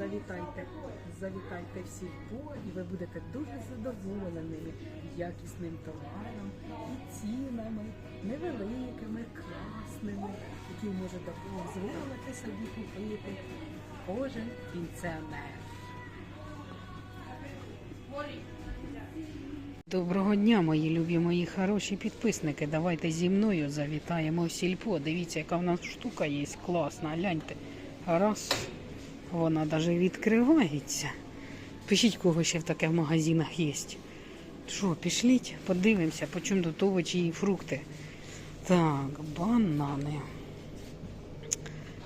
завітайте, завітайте в по, і ви будете дуже задоволеними якісним товаром і цінами невеликими, класними, які може дозволити собі купити кожен пенсіонер. Доброго дня, мої любі, мої хороші підписники. Давайте зі мною завітаємо в сільпо. Дивіться, яка в нас штука є класна. Гляньте. Раз, вона навіть відкривається. Пишіть, кого ще в таке в магазинах є. Що, пішліть, подивимося, по чому тут овочі і фрукти. Так, банани.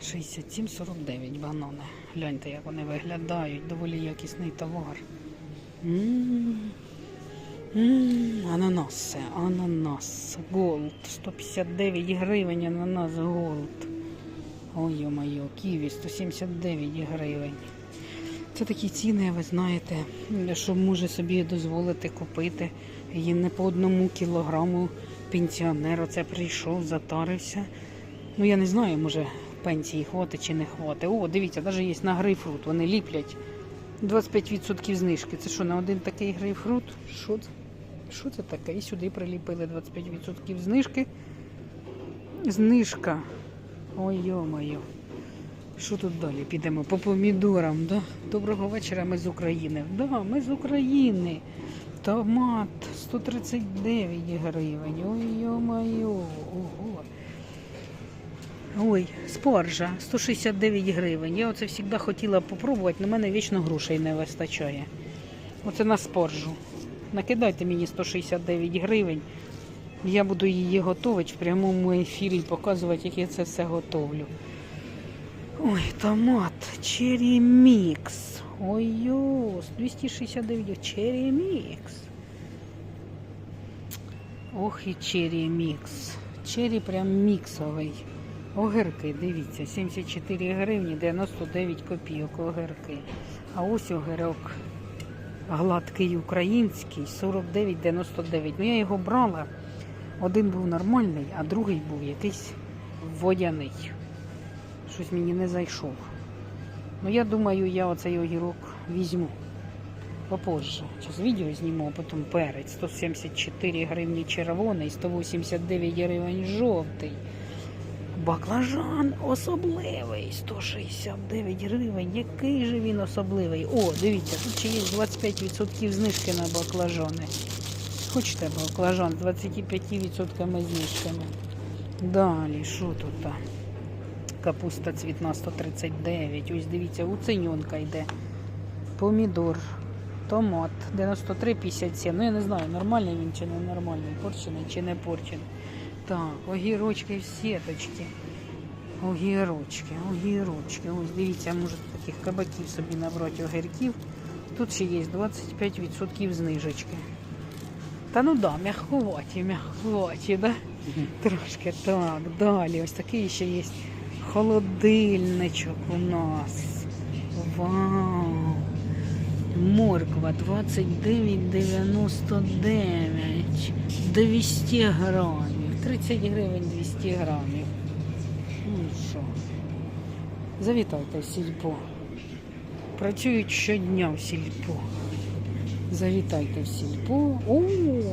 67,49 банани. Гляньте, як вони виглядають. Доволі якісний товар. М. Ананаси, ананас, голд, 159 гривень, ананас голд. Ой, моє, ківі 179 гривень. Це такі ціни, ви знаєте, що може собі дозволити купити. І не по одному кілограму пенсіонер оце прийшов, затарився. Ну я не знаю, може пенсії хватить чи не хватить. О, дивіться, навіть є на грейпфрут, вони ліплять. 25% знижки. Це що, на один такий грейпфрут? Що це? Що це таке? І сюди приліпили 25% знижки. Знижка. Ой, йо-моє. Що тут далі? Підемо по помідорам. Да? Доброго вечора, ми з України. Да, ми з України. Томат 139 гривень. Ой, йо-моє. Ого. Ой, спаржа 169 гривень. Я оце завжди хотіла попробувати, але в мене вічно грошей не вистачає. Оце на спаржу. Накидайте мені 169 гривень. Я буду її готувати в прямому ефірі показувати, як я це все готовлю. Ой, томат, черрі мікс. Ой, йос, 269 черрі мікс. Ох і черрі мікс. Черрі прям міксовий. Огірки, дивіться, 74 гривні, 99 копійок огірки. А ось огірок гладкий український, 49,99. Ну я його брала. Один був нормальний, а другий був якийсь водяний. Щось мені не зайшов. Ну я думаю, я оцей огірок візьму попозже. Зараз відео зніму, а потім перець. 174 гривні червоний, 189 гривень жовтий. Баклажан особливий, 169 гривень. Який же він особливий? О, дивіться, тут ще є 25% знижки на баклажани. Хочете баклажан з 25% знижками. Далі, що тут? Капуста цвітна 139. Ось дивіться, уценьонка йде. Помідор, томат 93,57. Ну я не знаю, нормальний він чи не нормальний, порчений чи не порчений. Так, огірочки сіточки. Огірочки, огірочки. Ось дивіться, може таких кабаків собі набрати огірків. Тут ще є 25% знижечки. Та ну да, м'яховаті, м'яховаті, да? Трошки так, далі. Ось такий ще є холодильничок у нас. Вау! Морква 29,99. 200 грамів. 30 гривень 200 грамів. Ну що? Завітайте в сільпо. Працюють щодня в сільпо. Завітайте в сільпо. О,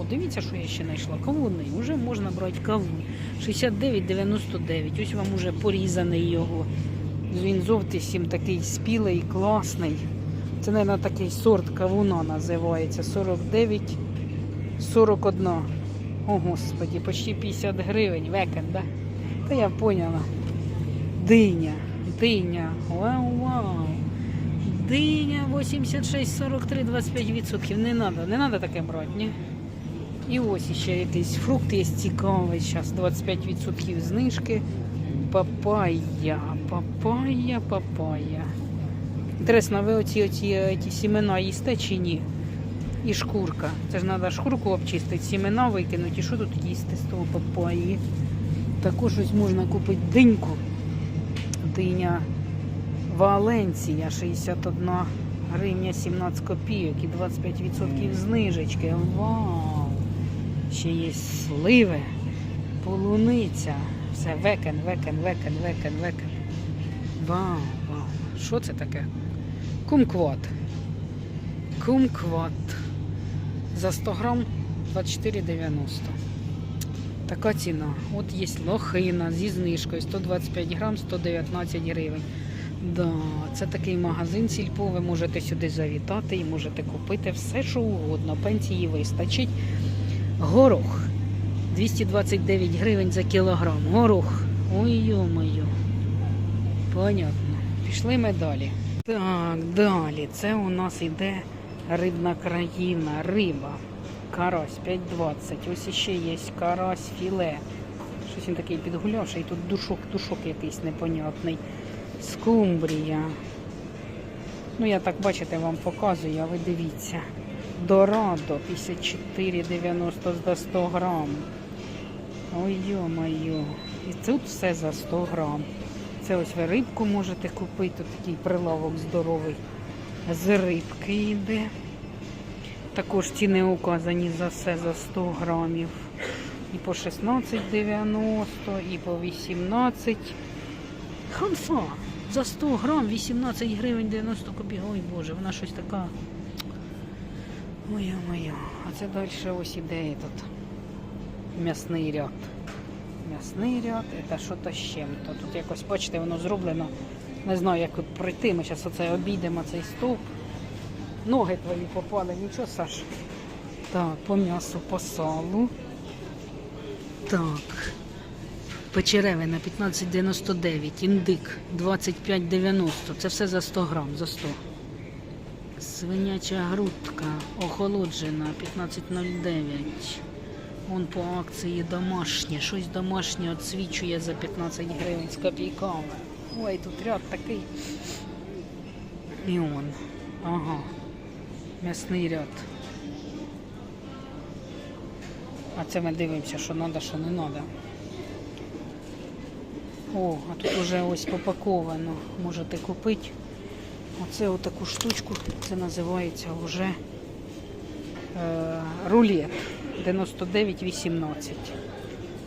дивіться, що я ще знайшла. Кавуни. Уже можна брати кавун. 69,99. Ось вам уже порізаний його. Він зовсім такий спілий, класний. Це, мабуть, такий сорт кавуна називається. 49, 41. О, Господі, почти 50 гривень. Векен, да? Та я поняла. Диня, диня. Вау, вау. Диня 86, 43, 25%. Не треба, не треба таке брати, ні? І ось ще якийсь фрукт є цікавий. Зараз 25% знижки. Папайя, папайя, папайя. Інтересно, ви оці, оці, оці сімена їсте чи ні? І шкурка. Це ж треба шкурку обчистити, сімена викинути. І що тут їсти з того папайї? Також ось можна купити диньку. Диня Валенція 61 гривня 17 копійок і 25% знижечки. Вау! Ще є сливи, полуниця. Все векен, векен, векен, векен, векен. Вау, вау. Що це таке? Кумкват. Кумкват. За 100 грам 24,90. Така ціна. От є лохина зі знижкою 125 грам 119 гривень. Да, це такий магазин сільпо. Ви можете сюди завітати і можете купити все, що угодно. Пенсії вистачить. Горох 229 гривень за кілограм. Горох. Ой, йо-моє. Понятно. Пішли ми далі. Так, далі. Це у нас іде рибна країна, риба. Карась 5,20. Ось іще є карась філе. Щось він такий підгулявший. Тут душок, душок якийсь непонятний. Скумбрія. Ну, я так бачите, вам показую, а ви дивіться. Дорадо 54,90 за 100 грам. Ой, йо-моє. І тут все за 100 грам. Це ось ви рибку можете купити. Тут такий прилавок здоровий. З рибки йде. Також ціни указані за все за 100 грамів. І по 16,90, і по 18. Ханфа. За 100 грам 18 гривень 90 копійок. Ой Боже, вона щось така. Ой, моя. А це далі ось іде тут. М'ясний ряд. М'ясний ряд, це що-то з чим-то. Тут якось, бачите, воно зроблено. Не знаю, як тут пройти. Ми зараз оце обійдемо цей стовп. Ноги твої попали, нічого, Саш. Так, по м'ясу, по салу. Так. Печеревина 15,99, індик 25,90. Це все за 100 грам, за 100. Свиняча грудка охолоджена 15,09. Вон по акції домашнє. Щось домашнє відсвічує за 15 гривень з копійками. Ой, тут ряд такий. І он. Ага. М'ясний ряд. А це ми дивимося, що треба, що не треба. О, а тут вже ось попаковано. Можете купити. Оце отаку штучку. Це називається вже е, рулет 99,18.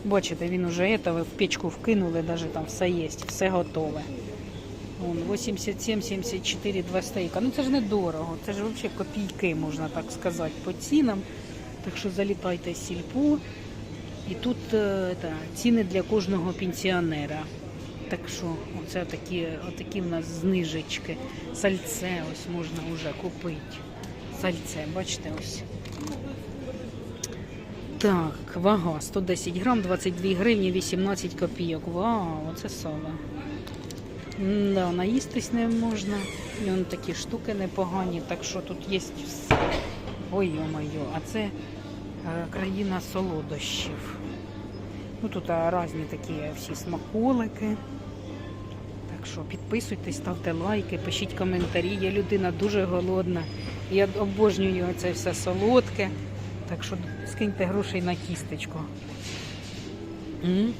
Бачите, він вже в печку вкинули, навіть там все є, все готове. 87, 74, 2 стейка. Ну це ж недорого, це ж взагалі копійки, можна так сказати, по цінам. Так що залітайте в сільпо. І тут е, та, ціни для кожного пенсіонера. Так що оце такі, отакі в нас знижечки. Сальце ось можна вже купити. Сальце, бачите ось. Так, вага 110 грам, 22 гривні, 18 копійок. Вау, оце сало. Да, наїстись не можна. І вон такі штуки непогані, так що тут є все. Ой, йо-моє, а це країна солодощів. Ну тут різні такі всі смаколики. Так що підписуйтесь, ставте лайки, пишіть коментарі. Я людина дуже голодна. Я обожнюю це все солодке. Так що скиньте грошей на кістечку. М?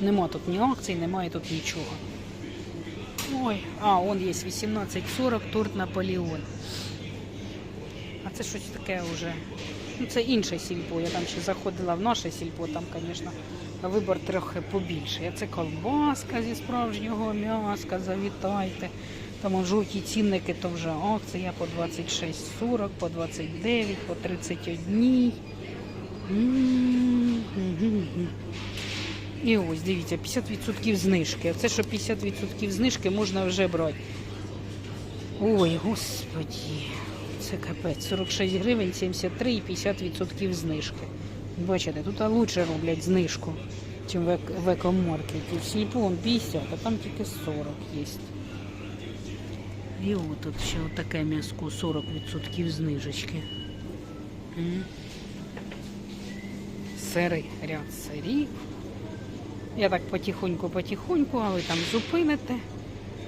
Нема тут ні акцій, немає тут нічого. Ой, а, он є 18.40, торт Наполеон. А це щось таке вже. Ну, це інше сільпо. Я там ще заходила в наше сільпо, там, звісно, вибор трохи побільший. А це колбаска зі справжнього м'яска, завітайте. Там жовті цінники, то вже акція по 26,40, по 29, по 31. І ось, дивіться, 50% знижки. Це що 50% знижки можна вже брати. Ой, господі. Це капець. 46 гривень, 73 і 50% знижки. Бачите, тут лучше роблять знижку, ніж в, ек- в екомаркеті. В вон 50, а там тільки 40 є. І от тут ще таке м'яско 40% знижечки. Сири, ряд сирів. Я так потихоньку-потихоньку, а ви там зупините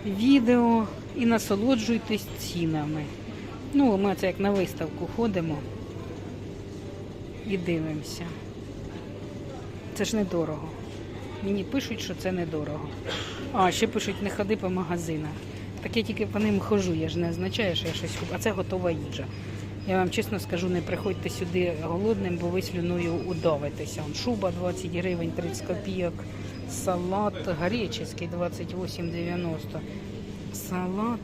відео і насолоджуйтесь цінами. Ну, ми це як на виставку ходимо і дивимося. Це ж недорого. Мені пишуть, що це недорого. А, ще пишуть, не ходи по магазинах. Так я тільки по ним хожу, я ж не означаю, що я щось куплю. А це готова їжа. Я вам чесно скажу, не приходьте сюди голодним, бо ви слюною удавитеся. Шуба 20 гривень, 30 копійок. Салат греческий 28,90. Салат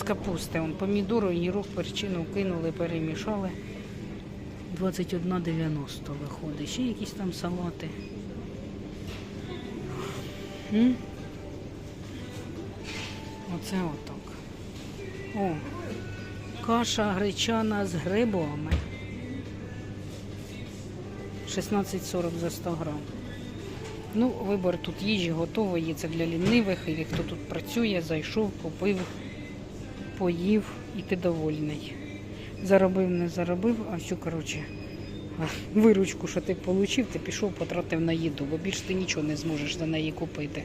з капусти. Он помідори, огірок, перчину кинули, перемішали. 21,90 виходить. Ще якісь там салати. М? Оце отак. О, каша гречана з грибами. 16,40 за 100 грам. Ну, вибор тут їжі готової, це для лінивих, і хто тут працює, зайшов, купив, поїв і ти довольний. Заробив, не заробив, а всю, коротше, виручку, що ти отримав, ти пішов, потратив на їду, бо більше ти нічого не зможеш за неї купити.